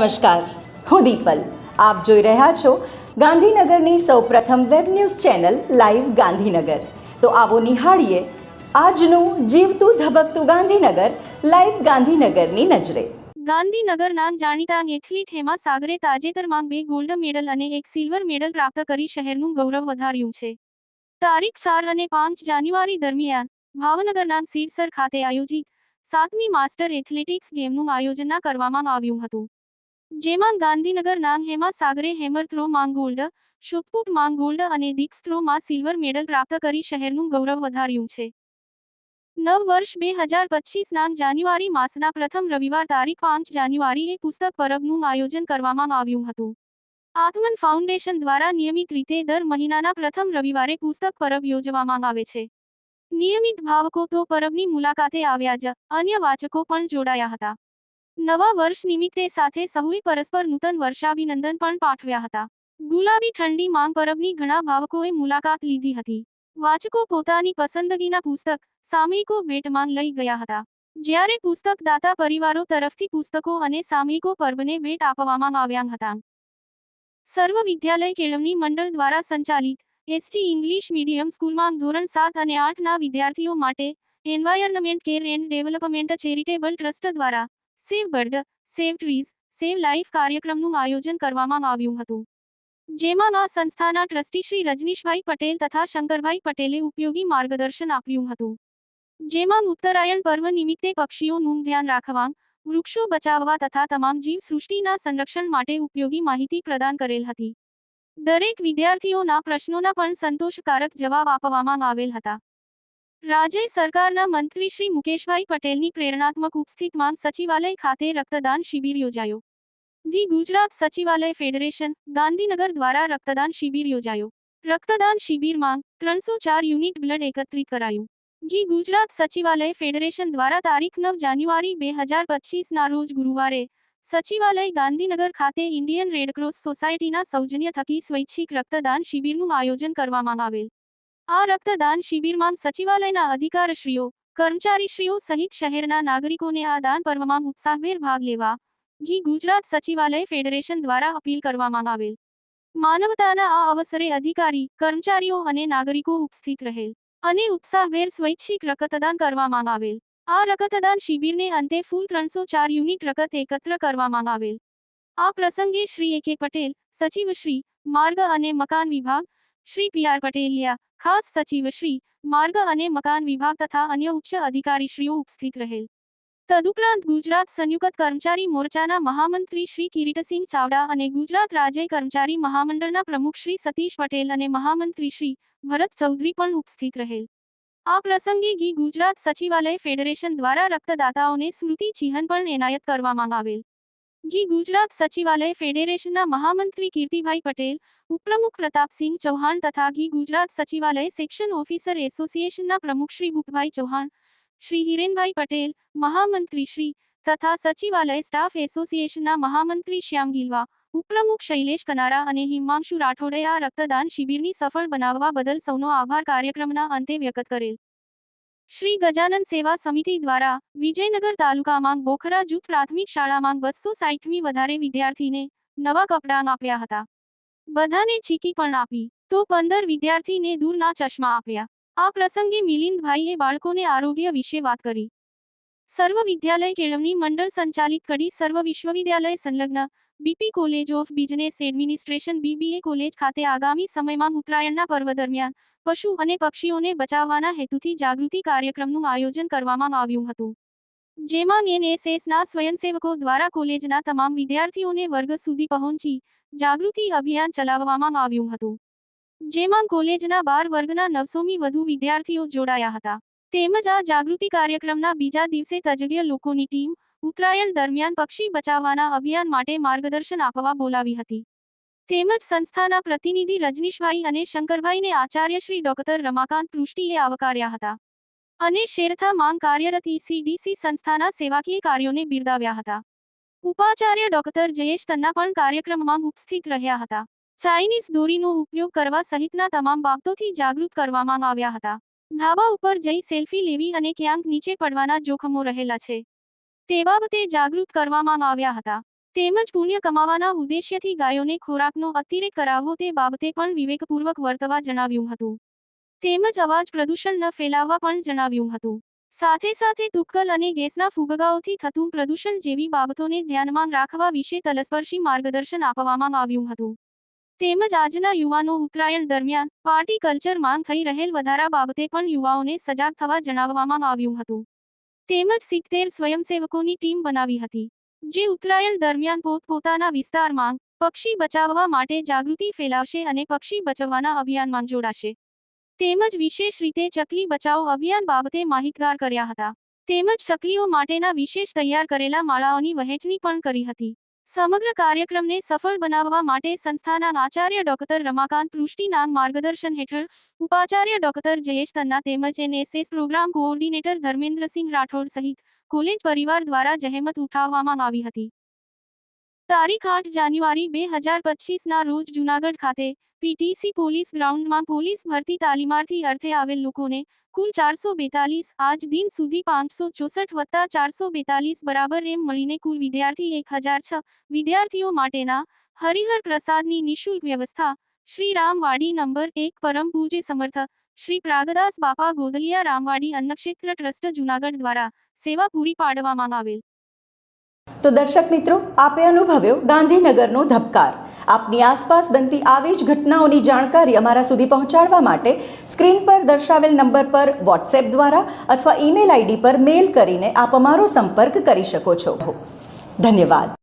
નમસ્કાર, હું દીપલ. આપ જોઈ રહ્યા છો ગાંધીનગરની સૌપ્રથમ web news channel live Gandhinagar. તો આવો નિહાળીએ આજનું જીવતું ધબકતું ગાંધીનગર, લાઈવ ગાંધીનગરની નજરે. ગાંધીનગરના જાણીતા એથલીટ હેમા સાગરે તાજેતરમાં બે ગોલ્ડ મેડલ અને એક સિલ્વર મેડલ પ્રાપ્ત કરી શહેરનું ગૌરવ વધાર્યું છે. તારીખ ચાર અને પાંચ જાન્યુઆરી દરમિયાન ભાવનગરના સીડસર ખાતે આયોજિત સાતમી માસ્ટર એથ્લેટિક્સ ગેમનું આયોજન કરવામાં આવ્યું હતું. જેમાં ગાંધીનગરના હેમા સાગરે હેમર થ્રો માંગોલ્ડ શોટપુટ માંગોલ્ડ અને ડિક્સ થ્રોમાં સિલ્વર મેડલ પ્રાપ્ત કરી શહેરનું ગૌરવ વધાર્યું છે. નવ વર્ષ બે હજાર પચીસના જાન્યુઆરી માસના પ્રથમ રવિવાર તારીખ પાંચ જાન્યુઆરીએ પુસ્તક પરબનું આયોજન કરવામાં આવ્યું હતું. આત્મન ફાઉન્ડેશન દ્વારા નિયમિત રીતે દર મહિનાના પ્રથમ રવિવારે પુસ્તક પરબ યોજવામાં આવે છે. નિયમિત ભાવકો તો પરબની મુલાકાતે આવ્યા જ અન્ય વાચકો પણ જોડાયા હતા. નવા વર્ષ નિમિત્તે સાથે સહુએ પરસ્પર નૂતન વર્ષાભિનંદન પણ પાઠવ્યા હતા. ગુલાબી ઠંડી માંગ પરબની ઘણા ભાવકોએ મુલાકાત લીધી હતી. વાચકો પોતાની પસંદગીના પુસ્તક સામયિકો ભેટમાં લઈ ગયા હતા. જ્યારે પુસ્તક દાતા પરિવારો તરફથી પુસ્તકો અને સામયિકો પર્વને ભેટ આપવામાં આવ્યા હતા. સર્વ વિદ્યાલય કેળવણી મંડળ દ્વારા સંચાલિત એસટી ઇંગ્લિશ મીડિયમ સ્કૂલમાં ધોરણ સાત અને આઠના વિદ્યાર્થીઓ માટે environment care and development charitable trust દ્વારા save bird save trees save life કાર્યક્રમનું આયોજન કરવામાં આવ્યું હતું. જેમાં આ સંસ્થાના ટ્રસ્ટી શ્રી રજનીશભાઈ પટેલ તથા શંકરભાઈ પટેલે ઉપયોગી માર્ગદર્શન આપ્યું હતું. જેમાં ઉત્તરાયણ પર્વ નિમિત્તે પક્ષીઓનું ધ્યાન રાખવા, વૃક્ષો બચાવવા તથા તમામ જીવ સૃષ્ટિના સંરક્ષણ માટે ઉપયોગી માહિતી પ્રદાન કરેલ હતી. દરેક વિદ્યાર્થીઓના પ્રશ્નોના પણ સંતોષકારક જવાબ આપવામાં આવેલ હતા. રાજ્ય સરકારના મંત્રી શ્રી મુકેશભાઈ પટેલની પ્રેરણાત્મક ઉપસ્થિતમાં સચિવાલય ખાતે રક્તદાન શિબિર યોજાયો. ધી ગુજરાત સચિવાલય ફેડરેશન ગાંધીનગર દ્વારા રક્તદાન શિબિર યોજાયો. રક્તદાન શિબિરમાં ત્રણસો ચાર યુનિટ બ્લડ એકત્રિત કરાયું. જી ગુજરાત સચિવાલય ફેડરેશન દ્વારા તારીખ નવ જાન્યુઆરી બે હજાર પચીસના રોજ ગુરુવારે સચિવાલય ગાંધીનગર ખાતે ઇન્ડિયન રેડક્રોસ સોસાયટીના સૌજન્ય થકી સ્વૈચ્છિક રક્તદાન શિબિરનું આયોજન કરવામાં આવેલ. આ રક્તદાન શિબિરમાં સચિવાલયના અધિકારશ્રીઓ, કર્મચારીશ્રીઓ સહિત શહેરના નાગરિકોને આ દાન પર્વમાં ઉત્સાહભેર ભાગ લેવા ઘી ગુજરાત સચિવાલય ફેડરેશન દ્વારા અપીલ કરવામાં આવેલ. માનવતાના આ અવસરે અધિકારી, કર્મચારીઓ અને નાગરિકો ઉપસ્થિત રહેલ અને ઉત્સાહભેર સ્વૈચ્છિક રક્તદાન કરવામાં આવેલ. આ રક્તદાન શિબિરને અંતે ફૂલ ત્રણસો ચાર યુનિટ રકત એકત્ર કરવામાં આવેલ. આ પ્રસંગે શ્રી એ કે પટેલ સચિવ શ્રી માર્ગ અને મકાન વિભાગ, શ્રી પી આર પટેલિયા ખાસ સચિવ શ્રી, માર્ગ અને મકાન વિભાગ તથા અન્ય ઉચ્ચ અધિકારીશ્રીઓ ઉપસ્થિત રહેલ. તદુપરાંત ગુજરાત સંયુક્ત કર્મચારી મોરચાના મહામંત્રી શ્રી કિરીટસિંહ ચાવડા અને ગુજરાત રાજ્ય કર્મચારી મહામંડળના પ્રમુખ શ્રી સતીશ પટેલ અને મહામંત્રી શ્રી ભરત ચૌધરી પણ ઉપસ્થિત રહેલ. આ પ્રસંગે ગી ગુજરાત સચિવાલય ફેડરેશન દ્વારા રક્તદાતાઓને સ્મૃતિ ચિહ્ન પણ એનાયત કરવામાં આવેલ. ઘી ગુજરાત સચિવાલય ફેડરેશનના મહામંત્રી કીર્તિભાઈ પટેલ, ઉપપ્રમુખ પ્રતાપસિંહ ચૌહાણ તથા ઘી ગુજરાત સચિવાલય સેક્શન ઓફિસર એસોસિએશનના પ્રમુખ શ્રી ભૂપભાઈ ચૌહાણ, શ્રી હિરેનભાઈ પટેલ, મહામંત્રી શ્રી તથા સચિવાલય સ્ટાફ એસોસિએશનના મહામંત્રી શ્યામ ગીલવા, ઉપપ્રમુખ શૈલેષ કનારા અને હિમાંશુ રાઠોડે આ રક્તદાન શિબિરની સફળ બનાવવા બદલ સૌનો આભાર કાર્યક્રમના અંતે વ્યક્ત કરેલ. શ્રી ગજાનન સેવા સમિતિ દ્વારા વિજયનગર તાલુકામાં બોખરા જૂથ પ્રાથમિક શાળામાં બસો સાઠમી વધારે વિદ્યાર્થીને નવા કપડાં આપ્યા હતા. બધાને ચીકી પણ આપી, તો પંદર વિદ્યાર્થીને દૂરના ચશ્મા આપ્યા. આ પ્રસંગે મિલિંદભાઈએ બાળકોને આરોગ્ય વિશે વાત કરી. સર્વ વિદ્યાલય કેળવણી મંડળ સંચાલિત કડી સર્વ વિશ્વવિદ્યાલય સંલગ્ન BP college of business administration BBA college ખાતે આગામી સમયમાં ઉત્તરાયણના પર્વ દરમિયાન પશુ અને પક્ષીઓને બચાવવાના હેતુથી જાગૃતિ કાર્યક્રમનું આયોજન કરવામાં આવ્યું હતું. જેમાં એનએસએસના સ્વયંસેવકો દ્વારા કોલેજના તમામ વિદ્યાર્થીઓને વર્ગ સુધી પહોંચી જાગૃતિ અભિયાન ચલાવવામાં આવ્યું હતું. જેમાં કોલેજના બાર વર્ગના નવસોમી વધુ વિદ્યાર્થીઓ જોડાયા હતા. તેમજ આ જાગૃતિ કાર્યક્રમના બીજા દિવસે તજજ્ઞ લોકોની ટીમ ઉત્તરાયણ દરમિયાન પક્ષી બચાવવાના અભિયાન માટે માર્ગદર્શન આપવા બોલાવી હતી. તેમજ સંસ્થાના પ્રતિનિધિ રજનીશભાઈ અને શંકરભાઈને આચાર્ય શ્રી ડોક્ટર રમાકાંત પૃષ્ટિએ આવકાર્યા હતા અને શેરથા માંગ કાર્યરત ઈસીડીસી સંસ્થાના સેવાકીય કાર્યોને બિરદાવ્યા હતા. ઉપાચાર્ય ડોક્ટર જયેશ તન્ના પણ કાર્યક્રમમાં ઉપસ્થિત રહ્યા હતા. ચાઇનીઝ દોરીનો ઉપયોગ કરવા સહિતના તમામ બાબતોથી જાગૃત કરવામાં આવ્યા હતા. ધાબા ઉપર જઈ સેલ્ફી લેવી અને ક્યાંક નીચે પડવાના જોખમો રહેલા છે. તે બાબતે જાગૃત કરવામાં આવ્યા હતા. તેમજ પુણ્ય કમાવાના ઉદ્દેશ્યથી ગાયોને ખોરાકનો અતિરેક કરાવવો તે બાબતે પણ વિવેકપૂર્વક વર્તવા જણાવ્યું હતું. તેમજ અવાજ પ્રદૂષણ ન ફેલાવવા પણ જણાવ્યું હતું. સાથે સાથે તુક્કલ અને ગેસના ફુગગાઓથી થતું પ્રદૂષણ જેવી બાબતોને ધ્યાનમાં રાખવા વિશે તલસ્પર્શી માર્ગદર્શન આપવામાં આવ્યું હતું. તેમજ આજના યુવાનો ઉત્તરાયણ દરમિયાન પાર્ટી કલ્ચર માંગ થઈ રહેલ વધારા બાબતે પણ યુવાઓને સજાગ થવા જણાવવામાં આવ્યું હતું. તેમજ સિત્તેર સ્વયંસેવકોની ટીમ બનાવી હતી. જે ઉત્તરાયણ દરમિયાન પોતપોતાના વિસ્તારમાં પક્ષી બચાવવા માટે જાગૃતિ ફેલાવશે અને પક્ષી બચાવવાના અભિયાનમાં જોડાશે. તેમજ વિશેષ રીતે ચકલી બચાવ અભિયાન બાબતે માહિતગાર કર્યા હતા. તેમજ ચકલીઓ માટેના વિશેષ તૈયાર કરેલા માળાઓની વહેંચણી પણ કરી હતી. સમગ્ર કાર્યક્રમને સફળ બનાવવા માટે સંસ્થાના આચાર્ય ડોક્ટર રમાકાંત પૃષ્ટિના માર્ગદર્શન હેઠળ ઉપાચાર્ય ડોક્ટર જયેશ તન્ના તેમજ NSS program coordinator Dharmendrasinh Rathod સહિત કોલેજ પરિવાર દ્વારા જહેમત ઉઠાવવામાં આવી હતી. તારીખ આઠ જાન્યુઆરી બે હજાર પચીસના રોજ જૂનાગઢ ખાતે પીટીસી પોલીસ ગ્રાઉન્ડમાં પોલીસ ભરતી તાલીમાર્થી અર્થે આવેલ લોકોને કુલ ચારસો બેતાલીસ આજ દિન સુધી પાંચસો ચોસઠ વત્તા ચારસો બેતાલીસ બરાબર એમ મળીને કુલ વિદ્યાર્થી એક હજાર છ વિદ્યાર્થીઓ માટેના હરિહર પ્રસાદની નિઃશુલ્ક વ્યવસ્થા શ્રી રામવાડી નંબર એક પરમ પૂજ્ય સમર્થ શ્રી પ્રાગદાસ બાપા ગોદલિયા રામવાડી અન્નક્ષેત્ર ટ્રસ્ટ જૂનાગઢ દ્વારા સેવા પૂરી પાડવામાં આવેલ. તો દર્શક મિત્રો, આપે અનુભવ્યો ગાંધીનગરનો ધબકાર. આપની આસપાસ બનતી આવી જ ઘટનાઓની જાણકારી અમારા સુધી પહોંચાડવા માટે સ્ક્રીન પર દર્શાવેલ નંબર પર વોટ્સએપ દ્વારા અથવા ઈમેલ આઈડી પર મેલ કરીને આપ અમારો સંપર્ક કરી શકો છો. ધન્યવાદ.